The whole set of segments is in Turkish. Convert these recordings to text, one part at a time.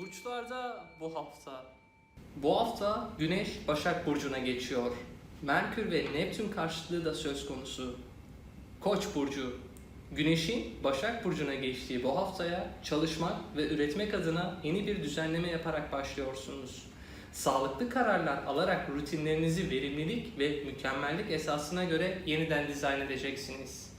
Burçlarda bu hafta. Bu hafta Güneş Başak Burcu'na geçiyor. Merkür ve Neptün karşıtlığı da söz konusu. Koç Burcu. Güneşin Başak Burcu'na geçtiği bu haftaya çalışmak ve üretmek adına yeni bir düzenleme yaparak başlıyorsunuz. Sağlıklı kararlar alarak rutinlerinizi verimlilik ve mükemmellik esasına göre yeniden dizayn edeceksiniz.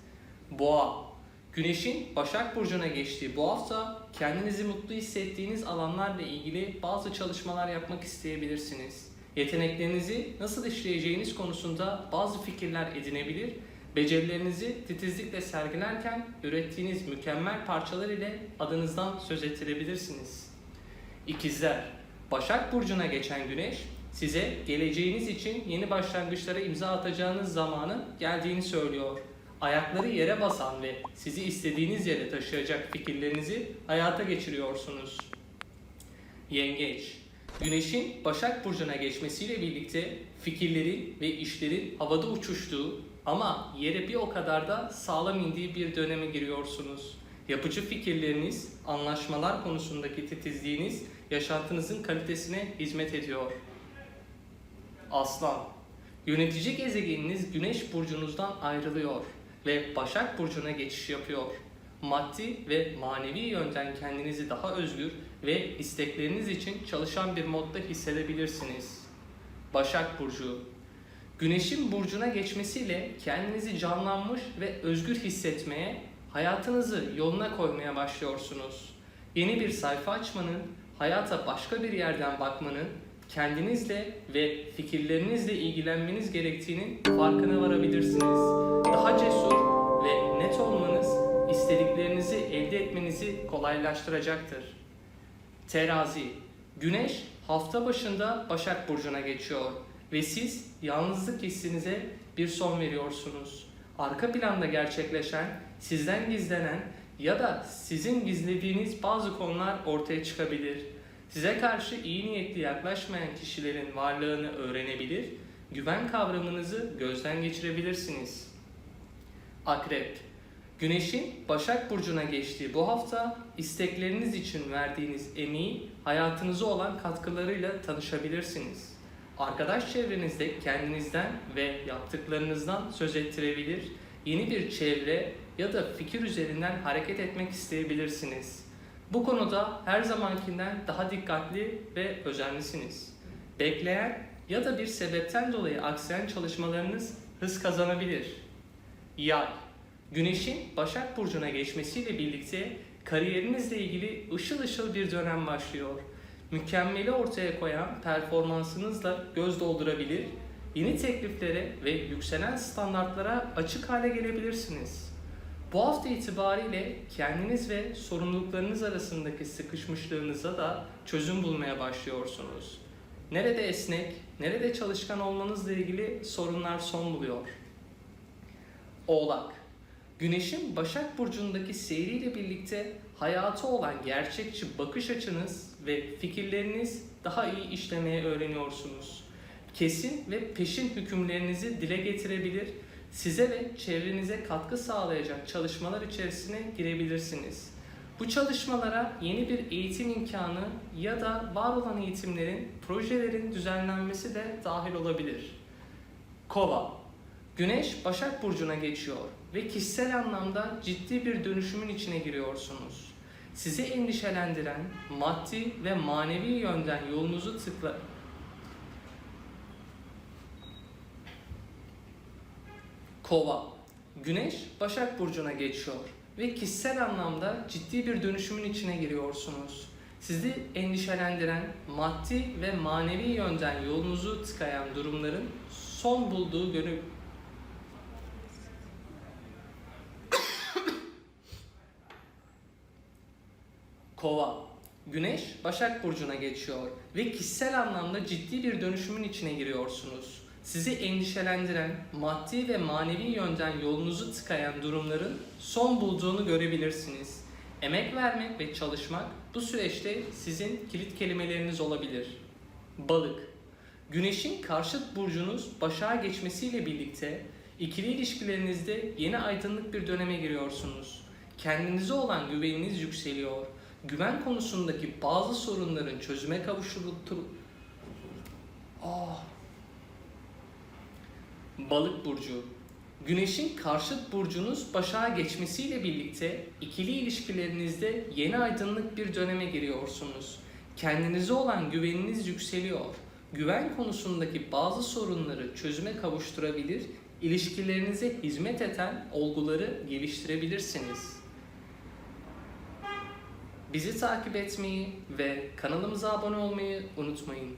Boğa Güneşin Başak Burcu'na geçtiği bu hafta kendinizi mutlu hissettiğiniz alanlarla ilgili bazı çalışmalar yapmak isteyebilirsiniz. Yeteneklerinizi nasıl işleyeceğiniz konusunda bazı fikirler edinebilir, becerilerinizi titizlikle sergilerken ürettiğiniz mükemmel parçalar ile adınızdan söz ettirebilirsiniz. İkizler, Başak Burcu'na geçen Güneş, size geleceğiniz için yeni başlangıçlara imza atacağınız zamanın geldiğini söylüyor. Ayakları yere basan ve sizi istediğiniz yere taşıyacak fikirlerinizi hayata geçiriyorsunuz. Yengeç, Güneşin Başak Burcu'na geçmesiyle birlikte fikirlerin ve işlerin havada uçuştuğu ama yere bir o kadar da sağlam indiği bir döneme giriyorsunuz. Yapıcı fikirleriniz, anlaşmalar konusundaki titizliğiniz yaşantınızın kalitesine hizmet ediyor. Aslan, yönetici gezegeniniz Güneş burcunuzdan ayrılıyor ve Başak burcuna geçiş yapıyor. Maddi ve manevi yönden kendinizi daha özgür ve istekleriniz için çalışan bir modda hissedebilirsiniz. Başak burcu Güneşin burcuna geçmesiyle kendinizi canlanmış ve özgür hissetmeye, hayatınızı yoluna koymaya başlıyorsunuz. Yeni bir sayfa açmanın, hayata başka bir yerden bakmanın, kendinizle ve fikirlerinizle ilgilenmeniz gerektiğinin farkına varabilirsiniz. Etmenizi kolaylaştıracaktır. Terazi Güneş hafta başında Başak Burcu'na geçiyor ve siz yalnızlık hissinize bir son veriyorsunuz. Arka planda gerçekleşen, sizden gizlenen ya da sizin gizlediğiniz bazı konular ortaya çıkabilir. Size karşı iyi niyetli yaklaşmayan kişilerin varlığını öğrenebilir, güven kavramınızı gözden geçirebilirsiniz. Akrep Güneşin Başak Burcu'na geçtiği bu hafta istekleriniz için verdiğiniz emeği hayatınıza olan katkılarıyla tanışabilirsiniz. Arkadaş çevrenizde kendinizden ve yaptıklarınızdan söz ettirebilir, yeni bir çevre ya da fikir üzerinden hareket etmek isteyebilirsiniz. Bu konuda her zamankinden daha dikkatli ve özenlisiniz. Bekleyen ya da bir sebepten dolayı aksayan çalışmalarınız hız kazanabilir. Yay Güneşin Başak Burcu'na geçmesiyle birlikte kariyerinizle ilgili ışıl ışıl bir dönem başlıyor. Mükemmeli ortaya koyan performansınızla göz doldurabilir, yeni tekliflere ve yükselen standartlara açık hale gelebilirsiniz. Bu hafta itibariyle kendiniz ve sorumluluklarınız arasındaki sıkışmışlığınıza da çözüm bulmaya başlıyorsunuz. Nerede esnek, nerede çalışkan olmanızla ilgili sorunlar son buluyor. Oğlak Güneşin Başak Burcu'ndaki seyriyle birlikte hayata olan gerçekçi bakış açınız ve fikirleriniz daha iyi işlemeye öğreniyorsunuz. Kesin ve peşin hükümlerinizi dile getirebilir, size ve çevrenize katkı sağlayacak çalışmalar içerisine girebilirsiniz. Bu çalışmalara yeni bir eğitim imkanı ya da var olan eğitimlerin, projelerin düzenlenmesi de dahil olabilir. Kova Güneş Başak Burcu'na geçiyor ve kişisel anlamda ciddi bir dönüşümün içine giriyorsunuz. Sizi endişelendiren maddi ve manevi yönden yolunuzu tıkla... Kova Güneş Başak Burcu'na geçiyor ve kişisel anlamda ciddi bir dönüşümün içine giriyorsunuz. Sizi endişelendiren maddi ve manevi yönden yolunuzu tıkayan durumların son bulduğu görü Kova. Güneş Başak Burcu'na geçiyor ve kişisel anlamda ciddi bir dönüşümün içine giriyorsunuz. Sizi endişelendiren, maddi ve manevi yönden yolunuzu tıkayan durumların son bulduğunu görebilirsiniz. Emek vermek ve çalışmak bu süreçte sizin kilit kelimeleriniz olabilir. Balık Güneşin karşıt burcunuz Başak'a geçmesiyle birlikte ikili ilişkilerinizde yeni aydınlık bir döneme giriyorsunuz. Kendinize olan güveniniz yükseliyor güven konusundaki bazı sorunların çözüme kavuşturulur. Ah. Balık burcu. Güneşin karşıt burcunuz Başak'a geçmesiyle birlikte ikili ilişkilerinizde yeni aydınlık bir döneme giriyorsunuz. Kendinize olan güveniniz yükseliyor. Güven konusundaki bazı sorunları çözüme kavuşturabilir, ilişkilerinize hizmet eden olguları geliştirebilirsiniz. Bizi takip etmeyi ve kanalımıza abone olmayı unutmayın.